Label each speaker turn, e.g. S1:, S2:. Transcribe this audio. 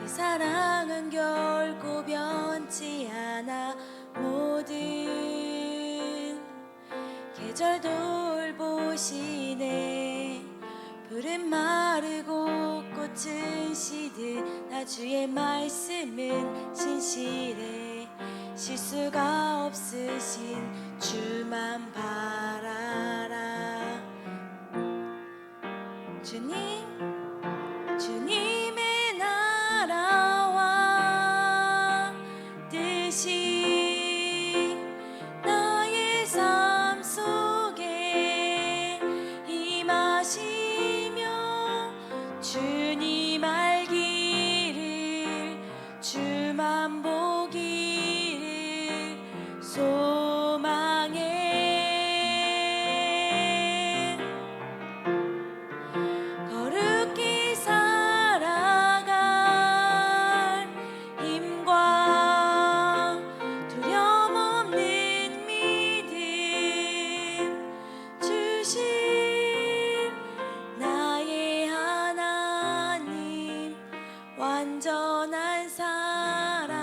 S1: 그 사랑은 결코 변치 않아. 모든 계절 돌보시네. 푸른 마르고 꽃은 시든 나 주의 말씀은 신실해 실수가 없으신 주만 바라라. 주님 주님 길을 소망해 거룩히 살아갈 힘과 두려움 없는 믿음 주신 나의 하나님 완전한 사랑.